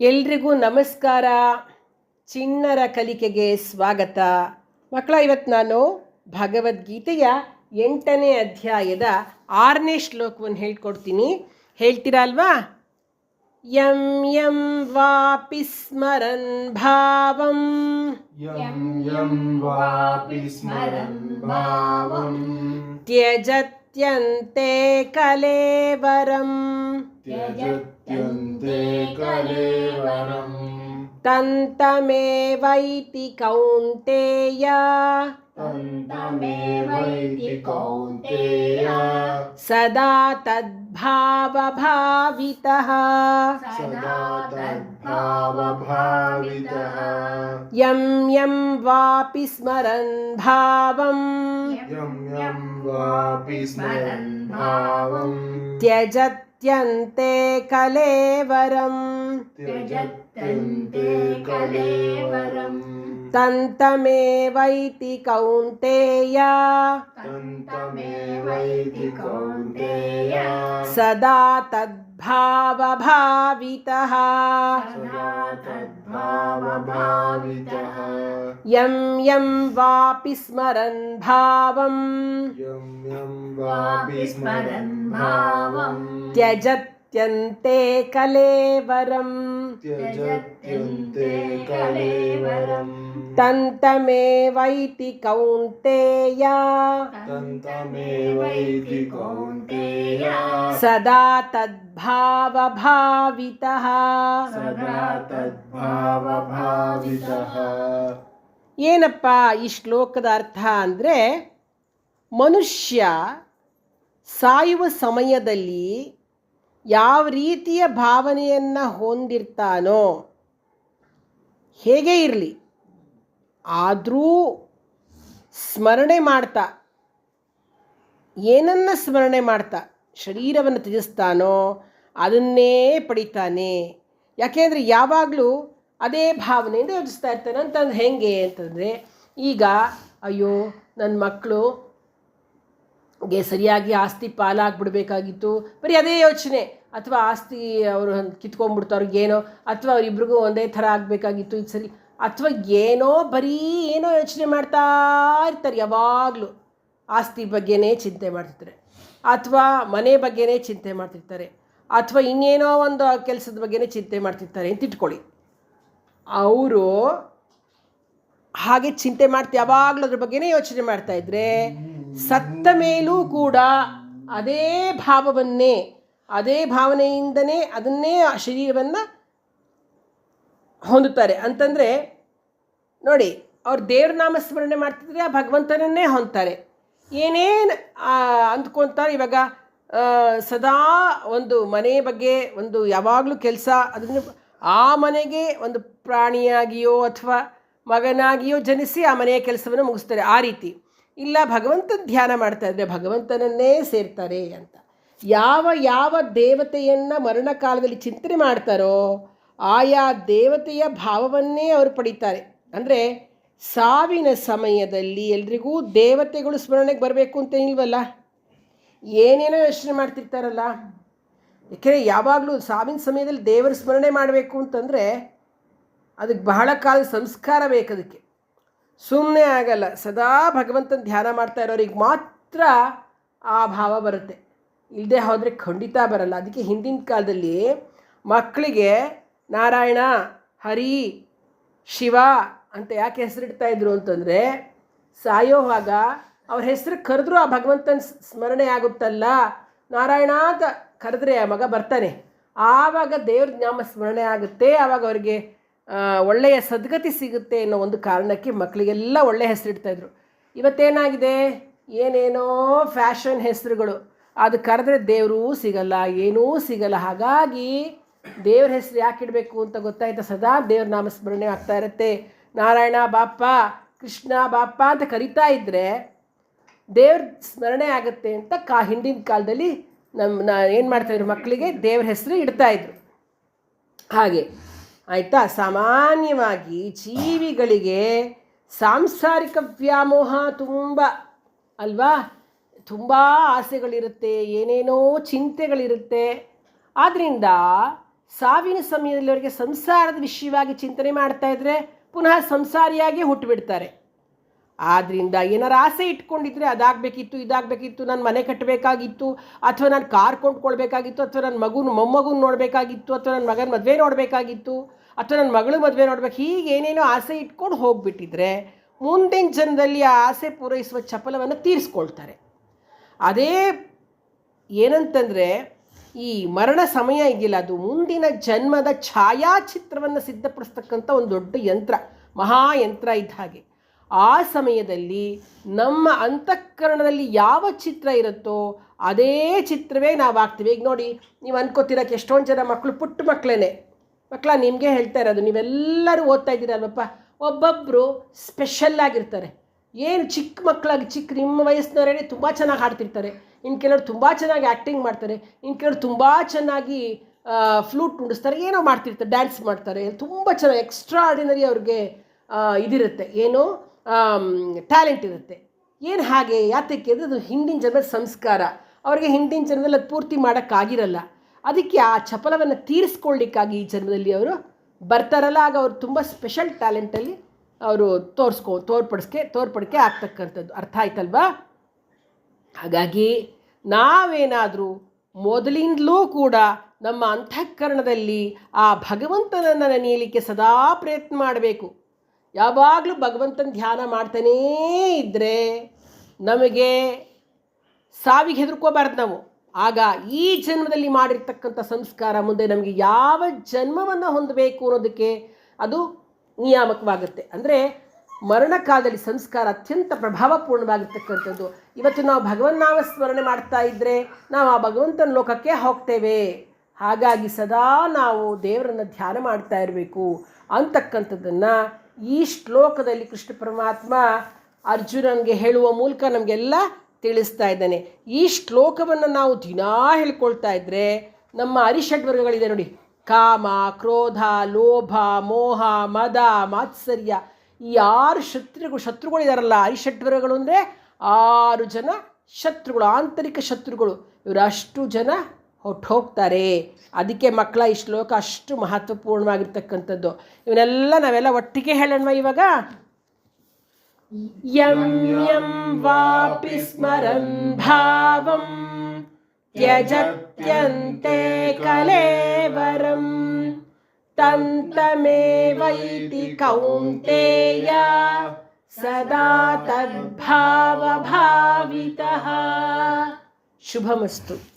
ಎಲ್ರಿಗೂ ನಮಸ್ಕಾರ. ಚಿನ್ನರ ಕಲಿಕೆಗೆ ಸ್ವಾಗತ. ಮಕ್ಕಳ ಇವತ್ತು ನಾನು ಭಗವದ್ಗೀತೆಯ ಎಂಟನೇ ಅಧ್ಯಾಯದ ಆರನೇ ಶ್ಲೋಕವನ್ನು ಹೇಳ್ಕೊಡ್ತೀನಿ. ಹೇಳ್ತೀರಾ ಅಲ್ವಾ? ಯಂ ಯಂ ವಾಪಿ ಸ್ಮರನ್ ಭಾವಂ. ಯಂ ಯಂ ವಾಪಿ ಸ್ಮರನ್ ಭಾವಂ. ತ್ಯಜತ್ಯಂತೆ ಕಲೇವರಂ. ತ್ಯಜತ್ಯಂತೆ ಕಲೇ तन्तमेवैति कौन्तेय। तन्तमेवैति कौन्तेय। सदा तद्भावभावितः। सदा तद्भावभावितः। यं यं वापि स्मरन् भावम्। यं यं वापि स्मरन् भावम्। त्यजत् त्यजत्यन्ते कलेवरम्। त्यजत्यन्ते कलेवरम्। तन्तमेवैति कौन्तेया। तन्तमेवैति कौन्तेया। सदा तद्भावभावितः। सदा तद्भावभावितः। यं यं वापि स्मरन् भावम्। त्यजत्यन्ते कलेवरम्। त्यजत्यन्ते कलेवरम्। तन्तमेवैति कौन्तेया। तन्तमेवैति कौन्तेया। सदा तद्भावभावितः। सदा तद्भावभावितः। ಏನಪ್ಪ ಈ ಶ್ಲೋಕದ ಅರ್ಥ ಅಂದರೆ ಮನುಷ್ಯ ಸಾಯುವ ಸಮಯದಲ್ಲಿ ಯಾವ ರೀತಿಯ ಭಾವನೆಯನ್ನು ಹೊಂದಿರ್ತಾನೋ ಹೇಗೆ ಇರಲಿ? ಆದರೂ ಸ್ಮರಣೆ ಮಾಡ್ತಾ. ಏನನ್ನ ಸ್ಮರಣೆ ಮಾಡ್ತಾ? ಶರೀರವನ್ನು ತ್ಯಜಿಸ್ತಾನೋ ಅದನ್ನೇ ಪಡಿತಾನೆ. ಯಾಕೆಂದರೆ ಯಾವಾಗಲೂ ಅದೇ ಭಾವನೆಯಿಂದ ಯೋಚಿಸ್ತಾ ಇರ್ತಾನೆ. ಅಂತಂದ್ರೆ ಹೆಂಗೆ ಅಂತಂದರೆ, ಈಗ ಅಯ್ಯೋ ನನ್ನ ಮಕ್ಕಳು ಗೆ ಸರಿಯಾಗಿ ಆಸ್ತಿ ಪಾಲಾಗ್ಬಿಡ್ಬೇಕಾಗಿತ್ತು. ಬರೀ ಅದೇ ಯೋಚನೆ. ಅಥವಾ ಆಸ್ತಿ ಅವರು ಕಿತ್ಕೊಂಡ್ಬಿಡ್ತು ಅವ್ರಿಗೇನೋ ಅಥವಾ ಅವರಿಬ್ರಿಗೂ ಒಂದೇ ಥರ ಆಗಬೇಕಾಗಿತ್ತು, ಇದು ಸರಿ. ಅಥವಾ ಏನೋ ಬರೀ ಏನೋ ಯೋಚನೆ ಮಾಡ್ತಾ ಇರ್ತಾರೆ ಯಾವಾಗಲೂ. ಆಸ್ತಿ ಬಗ್ಗೆನೇ ಚಿಂತೆ ಮಾಡ್ತಿರ್ತಾರೆ. ಅಥವಾ ಮನೆ ಬಗ್ಗೆನೇ ಚಿಂತೆ ಮಾಡ್ತಿರ್ತಾರೆ. ಅಥವಾ ಇನ್ನೇನೋ ಒಂದು ಕೆಲಸದ ಬಗ್ಗೆನೇ ಚಿಂತೆ ಮಾಡ್ತಿರ್ತಾರೆ. ಅಂತ ಇಟ್ಕೊಳ್ಳಿ. ಅವರು ಹಾಗೆ ಚಿಂತೆ ಮಾಡ್ತಾ, ಯಾವಾಗಲೂ ಅದ್ರ ಬಗ್ಗೆನೇ ಯೋಚನೆ ಮಾಡ್ತಾ ಇದ್ರೆ, ಸತ್ತ ಮೇಲೂ ಕೂಡ ಅದೇ ಭಾವವನ್ನೇ, ಅದೇ ಭಾವನೆಯಿಂದನೇ ಅದನ್ನೇ ಶರೀರವನ್ನು ಹೊಂದುತ್ತಾರೆ. ಅಂತಂದರೆ, ನೋಡಿ, ಅವ್ರು ದೇವ್ರ ನಾಮಸ್ಮರಣೆ ಮಾಡ್ತಿದ್ರೆ ಆ ಭಗವಂತನನ್ನೇ ಹೊಂದ್ತಾರೆ. ಏನೇನು ಅಂದ್ಕೊತಾರೆ, ಇವಾಗ ಸದಾ ಒಂದು ಮನೆ ಬಗ್ಗೆ ಒಂದು ಯಾವಾಗಲೂ ಕೆಲಸ, ಅದನ್ನು ಆ ಮನೆಗೆ ಒಂದು ಪ್ರಾಣಿಯಾಗಿಯೋ ಅಥವಾ ಮಗನಾಗಿಯೋ ಜನಿಸಿ ಆ ಮನೆಯ ಕೆಲಸವನ್ನು ಮುಗಿಸ್ತಾರೆ. ಆ ರೀತಿ. ಇಲ್ಲ ಭಗವಂತನ ಧ್ಯಾನ ಮಾಡ್ತಾ ಇದ್ದರೆ ಭಗವಂತನನ್ನೇ ಸೇರ್ತಾರೆ ಅಂತ. ಯಾವ ಯಾವ ದೇವತೆಯನ್ನು ಮರಣ ಕಾಲದಲ್ಲಿ ಚಿಂತನೆ ಮಾಡ್ತಾರೋ ಆಯಾ ದೇವತೆಯ ಭಾವವನ್ನೇ ಅವರು ಪಡೀತಾರೆ. ಅಂದರೆ ಸಾವಿನ ಸಮಯದಲ್ಲಿ ಎಲ್ರಿಗೂ ದೇವತೆಗಳು ಸ್ಮರಣೆಗೆ ಬರಬೇಕು ಅಂತ ಇಲ್ವಲ್ಲ ಏನೇನೋ ಯೋಚನೆ ಮಾಡ್ತಿರ್ತಾರಲ್ಲ? ಯಾಕೆಂದರೆ ಯಾವಾಗಲೂ ಸಾವಿನ ಸಮಯದಲ್ಲಿ ದೇವರ ಸ್ಮರಣೆ ಮಾಡಬೇಕು ಅಂತಂದರೆ ಅದಕ್ಕೆ ಬಹಳ ಕಾಲ ಸಂಸ್ಕಾರ ಬೇಕು ಅದಕ್ಕೆ. ಸುಮ್ಮನೆ ಆಗಲ್ಲ, ಸದಾ ಭಗವಂತನ ಧ್ಯಾನ ಮಾಡ್ತಾ ಇರೋರಿಗೆ ಮಾತ್ರ ಆ ಭಾವ ಬರುತ್ತೆ. ಇಲ್ಲದೆ ಹೋದರೆ ಖಂಡಿತ ಬರಲ್ಲ. ಅದಕ್ಕೆ ಹಿಂದಿನ ಕಾಲದಲ್ಲಿ ಮಕ್ಕಳಿಗೆ ನಾರಾಯಣ, ಹರಿ, ಶಿವ ಅಂತ ಯಾಕೆ ಹೆಸರಿಡ್ತಾ ಇದ್ರು ಅಂತಂದರೆ ಸಾಯೋವಾಗ ಅವ್ರ ಹೆಸರು ಕರೆದ್ರೂ ಆ ಭಗವಂತನ ಸ್ಮರಣೆ ಆಗುತ್ತಲ್ಲ. ನಾರಾಯಣ ಅಂತ ಕರೆದ್ರೆ ಆ ಮಗ ಬರ್ತಾನೆ. ಆವಾಗ ದೇವ್ರ ನಾಮ ಸ್ಮರಣೆ ಆಗುತ್ತೆ. ಆವಾಗ ಅವರಿಗೆ ಒಳ್ಳೆಯ ಸದ್ಗತಿ ಸಿಗುತ್ತೆ ಅನ್ನೋ ಒಂದು ಕಾರಣಕ್ಕೆ ಮಕ್ಕಳಿಗೆಲ್ಲ ಒಳ್ಳೆಯ ಹೆಸರಿಡ್ತಾಯಿದ್ರು ಇವತ್ತೇನಾಗಿದೆ? ಏನೇನೋ ಫ್ಯಾಷನ್ ಹೆಸರುಗಳು. ಅದು ಕರೆದ್ರೆ ದೇವರೂ ಸಿಗಲ್ಲ, ಏನೂ ಸಿಗಲ್ಲ. ಹಾಗಾಗಿ ದೇವ್ರ ಹೆಸರು ಯಾಕೆ ಇಡಬೇಕು ಅಂತ ಗೊತ್ತಾಯ್ತಾ ಸದಾ? ದೇವ್ರ ನಾಮಸ್ಮರಣೆ ಆಗ್ತಾ ಇರುತ್ತೆ. ನಾರಾಯಣ ಬಾಪ್ಪ, ಕೃಷ್ಣ ಬಾಪ್ಪ ಅಂತ ಕರಿತಾ ಇದ್ದರೆ ದೇವ್ರ ಸ್ಮರಣೆ ಆಗುತ್ತೆ ಅಂತ ಕಾ, ಹಿಂದಿನ ಕಾಲದಲ್ಲಿ ನಮ್ಮ ನಾ ಏನು ಮಾಡ್ತಾಯಿದ್ರು ಮಕ್ಕಳಿಗೆ ದೇವ್ರ ಹೆಸರು ಇಡ್ತಾಯಿದ್ರು ಹಾಗೆ, ಆಯಿತಾ? ಸಾಮಾನ್ಯವಾಗಿ ಜೀವಿಗಳಿಗೆ ಸಾಂಸಾರಿಕ ವ್ಯಾಮೋಹ ತುಂಬ, ಅಲ್ವಾ? ತುಂಬ ಆಸೆಗಳಿರುತ್ತೆ, ಏನೇನೋ ಚಿಂತೆಗಳಿರುತ್ತೆ. ಆದ್ದರಿಂದ ಸಾವಿನ ಸಮಯದಲ್ಲಿ ಅವರಿಗೆ ಸಂಸಾರದ ವಿಷಯವಾಗಿ ಚಿಂತನೆ ಮಾಡ್ತಾಯಿದ್ರೆ ಪುನಃ ಸಂಸಾರಿಯಾಗಿ ಹುಟ್ಟುಬಿಡ್ತಾರೆ ಆದ್ದರಿಂದ ಏನಾರು ಆಸೆ ಇಟ್ಕೊಂಡಿದ್ರೆ ಅದಾಗಬೇಕಿತ್ತು, ಇದಾಗಬೇಕಿತ್ತು, ನಾನು ಮನೆ ಕಟ್ಟಬೇಕಾಗಿತ್ತು ಅಥವಾ ನಾನು ಕಾರ್ ಕೊಂಡ್ಕೊಳ್ಬೇಕಾಗಿತ್ತು, ಅಥವಾ ನನ್ನ ಮಗುನ, ಮೊಮ್ಮಗುನ ನೋಡಬೇಕಾಗಿತ್ತು, ಅಥವಾ ನನ್ನ ಮಗನ ಮದುವೆ ನೋಡಬೇಕಾಗಿತ್ತು, ಅಥವಾ ನನ್ನ ಮಗಳು ಮದುವೆ ನೋಡ್ಬೇಕು, ಹೀಗೆ ಏನೇನೋ ಆಸೆ ಇಟ್ಕೊಂಡು ಹೋಗ್ಬಿಟ್ಟಿದ್ರೆ ಮುಂದಿನ ಜನದಲ್ಲಿ ಆ ಆಸೆ ಪೂರೈಸುವ ಚಪಲವನ್ನು ತೀರಿಸ್ಕೊಳ್ತಾರೆ. ಅದೇ ಏನಂತಂದರೆ, ಈ ಮರಣ ಸಮಯ ಇದೆಯಲ್ಲ, ಅದು ಮುಂದಿನ ಜನ್ಮದ ಛಾಯಾಚಿತ್ರವನ್ನು ಸಿದ್ಧಪಡಿಸ್ತಕ್ಕಂಥ ಒಂದು ದೊಡ್ಡ ಯಂತ್ರ ಮಹಾಯಂತ್ರ ಇದ್ದ ಹಾಗೆ. ಆ ಸಮಯದಲ್ಲಿ ನಮ್ಮ ಅಂತಃಕರಣದಲ್ಲಿ ಯಾವ ಚಿತ್ರ ಇರುತ್ತೋ ಅದೇ ಚಿತ್ರವೇ ನಾವು ಆಗ್ತೀವಿ ಈಗ ನೋಡಿ, ನೀವು ಅನ್ಕೋತಿರೋಕ್ಕೆ ಎಷ್ಟೊಂದು ಜನ ಮಕ್ಕಳು ಪುಟ್ಟ ಮಕ್ಕಳೇ ಮಕ್ಕಳ ನಿಮಗೆ ಹೇಳ್ತಾ ಇರೋದು, ನೀವೆಲ್ಲರೂ ಓದ್ತಾ ಇದ್ದೀರಲ್ವಪ್ಪ. ಒಬ್ಬೊಬ್ಬರು ಸ್ಪೆಷಲ್ ಆಗಿರ್ತಾರೆ. ಏನು ಚಿಕ್ಕ ಮಕ್ಕಳಾಗಿ ಚಿಕ್ಕ ನಿಮ್ಮ ವಯಸ್ಸಿನವರೇ ತುಂಬ ಚೆನ್ನಾಗಿ ಹಾಡ್ತಿರ್ತಾರೆ. ಇನ್ನು ಕೆಲವರು ತುಂಬ ಚೆನ್ನಾಗಿ ಆ್ಯಕ್ಟಿಂಗ್ ಮಾಡ್ತಾರೆ. ಇನ್ನು ಕೆಲವರು ತುಂಬ ಚೆನ್ನಾಗಿ ಫ್ಲೂಟ್ ನುಡಿಸ್ತಾರೆ, ಏನೋ ಮಾಡ್ತಿರ್ತಾರೆ ಡ್ಯಾನ್ಸ್ ಮಾಡ್ತಾರೆ. ತುಂಬ ಚೆನ್ನಾಗಿ ಎಕ್ಸ್ಟ್ರಾ ಆರ್ಡಿನರಿ ಅವ್ರಿಗೆ ಇದಿರುತ್ತೆ. ಏನು? ಟ್ಯಾಲೆಂಟ್ ಇರುತ್ತೆ. ಏನು ಹಾಗೆ ಯಾತಕ್ಕೆ ಅಂದರೆ ಅದು ಹಿಂದಿನ ಜನ್ಮದ ಸಂಸ್ಕಾರ. ಅವರಿಗೆ ಹಿಂದಿನ ಜನ್ಮದಲ್ಲಿ ಅದು ಪೂರ್ತಿ ಮಾಡೋಕ್ಕಾಗಿರಲ್ಲ. ಅದಕ್ಕೆ ಆ ಚಪಲವನ್ನು ತೀರಿಸ್ಕೊಳ್ಳಿಕ್ಕಾಗಿ ಈ ಜನ್ಮದಲ್ಲಿ ಅವರು ಬರ್ತಾರಲ್ಲ, ಆಗ ಅವರು ತುಂಬ ಸ್ಪೆಷಲ್ ಟ್ಯಾಲೆಂಟಲ್ಲಿ ಅವರು ತೋರಿಸ್ಕೊ, ತೋರ್ಪಡಿಸ್ಕೆ, ತೋರ್ಪಡಿಕೆ ಆಗ್ತಕ್ಕಂಥದ್ದು. ಅರ್ಥ ಆಯ್ತಲ್ವಾ? ಹಾಗಾಗಿ ನಾವೇನಾದರೂ ಮೊದಲಿಂದಲೂ ಕೂಡ ನಮ್ಮ ಅಂತಃಕರಣದಲ್ಲಿ ಆ ಭಗವಂತನನ್ನು ನೆನೆಯಲಿಕ್ಕೆ ಸದಾ ಪ್ರಯತ್ನ ಮಾಡಬೇಕು. ಯಾವಾಗಲೂ ಭಗವಂತನ ಧ್ಯಾನ ಮಾಡ್ತಾನೇ ಇದ್ದರೆ ನಮಗೆ ಸಾವಿಗೆ ಹೆದರ್ಕೋಬಾರ್ದು ನಾವು. ಆಗ ಈ ಜನ್ಮದಲ್ಲಿ ಮಾಡಿರ್ತಕ್ಕಂಥ ಸಂಸ್ಕಾರ ಮುಂದೆ ನಮಗೆ ಯಾವ ಜನ್ಮವನ್ನು ಹೊಂದಬೇಕು ಅನ್ನೋದಕ್ಕೆ ಅದು ನಿಯಾಮಕವಾಗುತ್ತೆ. ಅಂದರೆ ಮರಣಕಾಲದಲ್ಲಿ ಸಂಸ್ಕಾರ ಅತ್ಯಂತ ಪ್ರಭಾವಪೂರ್ಣವಾಗಿರ್ತಕ್ಕಂಥದ್ದು. ಇವತ್ತು ನಾವು ಭಗವನ್ನಾಮ ಸ್ಮರಣೆ ಮಾಡ್ತಾ ಇದ್ದರೆ ನಾವು ಆ ಭಗವಂತನ ಲೋಕಕ್ಕೆ ಹೋಗ್ತೇವೆ. ಹಾಗಾಗಿ ಸದಾ ನಾವು ದೇವರನ್ನು ಧ್ಯಾನ ಮಾಡ್ತಾ ಇರಬೇಕು ಅಂತಕ್ಕಂಥದ್ದನ್ನು ಈ ಶ್ಲೋಕದಲ್ಲಿ ಕೃಷ್ಣ ಪರಮಾತ್ಮ ಅರ್ಜುನನಿಗೆ ಹೇಳುವ ಮೂಲಕ ನಮಗೆಲ್ಲ ತಿಳಿಸ್ತಾ ಇದ್ದಾನೆ. ಈ ಶ್ಲೋಕವನ್ನು ನಾವು ದಿನಾ ಹೇಳ್ಕೊಳ್ತಾ ಇದ್ದರೆ ನಮ್ಮ ಅರಿಷಡ್ವರ್ಗಗಳಿದೆ ನೋಡಿ. ಕಾಮ, ಕ್ರೋಧ, ಲೋಭ, ಮೋಹ, ಮದ, ಮಾತ್ಸರ್ಯ ಈ ಆರು ಶತ್ರುಗಳು ಶತ್ರುಗಳಿದಾರಲ್ಲ ಅರಿಷಡ್ವರ್ಗಗಳು ಅಂದರೆ ಆರು ಜನ ಶತ್ರುಗಳು, ಆಂತರಿಕ ಶತ್ರುಗಳು. ಇವರಷ್ಟು ಜನ ಹೊಟ್ಟು ಹೋಗ್ತಾರೆ ಅದಕ್ಕೆ ಮಕ್ಕಳ ಈ ಶ್ಲೋಕ ಅಷ್ಟು ಮಹತ್ವಪೂರ್ಣವಾಗಿರ್ತಕ್ಕಂಥದ್ದು. ಇವನ್ನೆಲ್ಲ ನಾವೆಲ್ಲ ಒಟ್ಟಿಗೆ ಹೇಳೋಣ ಇವಾಗ? ಯಂ ಯಂ ವಾಪಿ ಸ್ಮರನ್ ಭಾವಂ ತ್ಯಜತ್ಯಂತೆ ಕಲೇವರಂ ತಂತಮೇವೈತಿ ಕೌಂತೆಯ ಸದಾ ತದ್ಭಾವಭಾವಿತಃ. ಶುಭಮಸ್ತು.